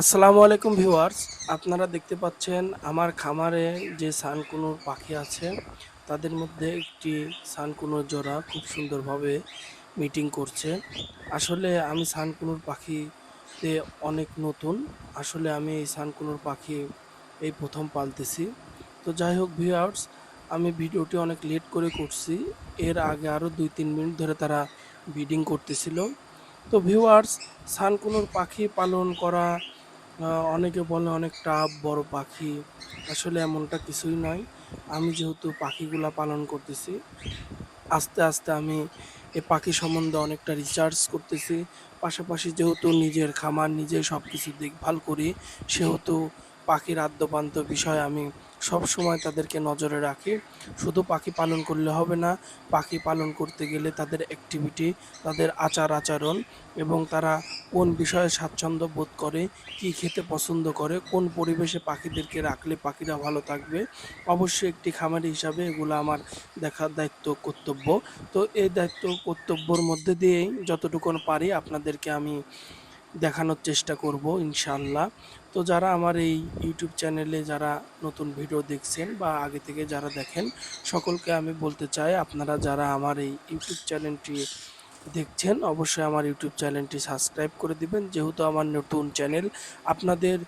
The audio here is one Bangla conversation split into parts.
আসসালামু আলাইকুম ভিউয়ার্স, আপনারা দেখতে পাচ্ছেন আমার খামারে যে সানকুনোর পাখি আছে, তাদের মধ্যে একটি সানকুনোর জোড়া খুব সুন্দরভাবে মিটিং করছে। আসলে আমি সানকুনোর পাখিতে অনেক নতুন, আসলে আমি এই সানকুনোর পাখি এই প্রথম পালতেছি। তো যাই হোক ভিউয়ার্স, আমি ভিডিওটি অনেক লেট করে করছি, এর আগে আরও দুই তিন মিনিট ধরে তারা ব্রিডিং করতেছিল। তো ভিউয়ার্স, সানকুনোর পাখি পালন করা অনেকে বলে অনেক টাফ বড় পাখি। আসলে এমনটা কিছুই নয়। আমি যেহেতু পাখিগুলা পালন করতেছি, আস্তে আস্তে আমি এ পাখি সম্বন্ধে অনেকটা রিসার্চ করতেছি। পাশাপাশি যেহেতু নিজের খামার নিজে সব কিছু দেখভাল করি, সেহেতু পাখির আদ্যপান্ত বিষয় আমি সব সময় তাদেরকে নজরে রাখি। শুধু পাখি পালন করলে হবে না, পাখি পালন করতে গেলে তাদের অ্যাক্টিভিটি তাদের আচার আচরণ এবং তারা কোন বিষয়ে স্বাচ্ছন্দ্য বোধ করে, কী খেতে পছন্দ করে, কোন পরিবেশে পাখিদেরকে রাখলে পাখিরা ভালো থাকবে, অবশ্যই একটি খামারি হিসাবে এগুলো আমার দেখার দায়িত্ব কর্তব্য। তো এই দায়িত্ব কর্তব্যর মধ্যে দিয়েই যতটুকু পারি আপনাদেরকে আমি দেখানোর চেষ্টা করব ইনশাল্লাহ তো যারা আমার এই ইউটিউব চ্যানেলে যারা নতুন ভিডিও দেখছেন বা আগে থেকে যারা দেখেন, সকলকে আমি বলতে চাই, আপনারা যারা আমার এই ইউটিউব চ্যানেলটি দেখছেন, অবশ্যই আমার ইউটিউব চ্যানেলটি সাবস্ক্রাইব করে দিবেন। যেহেতু আমার নতুন চ্যানেল আপনাদের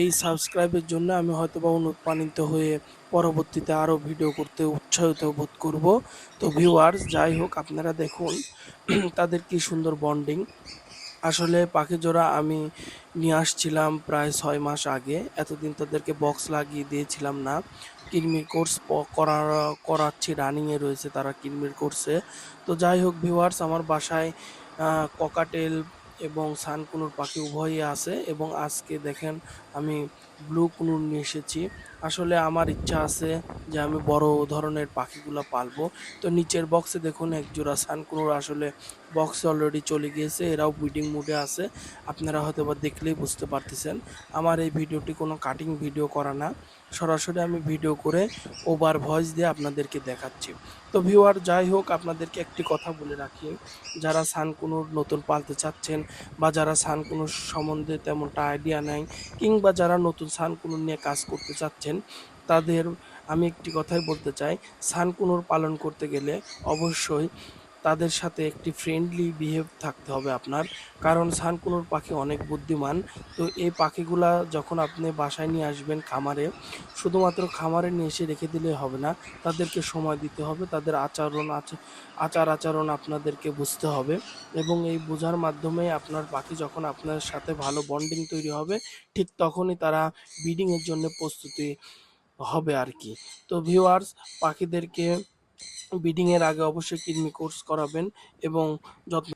এই সাবস্ক্রাইবের জন্য আমি হয়তোবা অনুপ্রাণিত হয়ে পরবর্তীতে আরও ভিডিও করতে উৎসাহিত বোধ করব। তো ভিউয়ার্স যাই হোক, আপনারা দেখুন, তাদের কি সুন্দর বন্ডিং আসলে পাখি জোড়া আমি নিয়ে আসছিলাম প্রায় ছয় মাস আগে। এতদিন তাদেরকে বক্স লাগিয়ে দিয়েছিলাম না। কিরমির কোর্স করার, করাচ্ছি রানিংয়ে রয়েছে তারা কিরমির কোর্সে তো যাই হোক ভিউয়ার্স আমার বাসায় ককাটেল এবং সানকুনুর পাখি উভয়ই আছে এবং আজকে দেখেন আমি ব্লু কুনুর নিয়ে এসেছি। আসলে আমার ইচ্ছা আছে যে আমি বড় ধরনের পাখিগুলো পালবো। তো নিচের বক্সে দেখুন এক জোড়া সানকুনুর আসলে বক্সে অলরেডি চলে গিয়েছে, এরাও ব্রিডিং মুডে আছে। আপনারা হয়তো বা দেখলেই বুঝতে পারতেছেন। আমার এই ভিডিওটি কোনো কাটিং ভিডিও করা না। সরাসরি আমি ভিডিও করে ওভার ভয়েস দিয়ে আপনাদেরকে দেখাচ্ছি। তো ভিউয়ার যাই হোক, আপনাদেরকে একটি কথা বলে রাখি। যারা সানকুনুর নতুন পালতে চাচ্ছেন বা যারা সানকুনুর সম্বন্ধে তেমনটা আইডিয়া নেই, কিংবা যারা নতুন সানকুনুর নিয়ে কাজ করতে চাচ্ছেন, তাদের আমি একটি কথাই বলতে চাই, সানকুনুর পালন করতে গেলে অবশ্যই তাদের সাথে একটি ফ্রেন্ডলি বিহেভ থাকতে হবে আপনার। কারণ সানকুনুর পাখি অনেক বুদ্ধিমান। তো এই পাখিগুলা যখন আপনি বাসায় নিয়ে আসবেন খামারে, শুধুমাত্র খামারে নিয়ে এসে রেখে দিলে হবে না, তাদেরকে সময় দিতে হবে, তাদের আচরণ আচ- আচার আচরণ আপনাদেরকে বুঝতে হবে এবং এই বোঝার মাধ্যমে আপনার পাখি যখন আপনার সাথে ভালো বন্ডিং তৈরি হবে, ঠিক তখনই তারা ব্রিডিংয়ের জন্য প্রস্তুতি হবে আর কি তো ভিউয়ার্স পাখিদেরকে ব্রিডিংয়ের আগে অবশ্যই কৃমি কোর্স করাবেন এবং যত্ন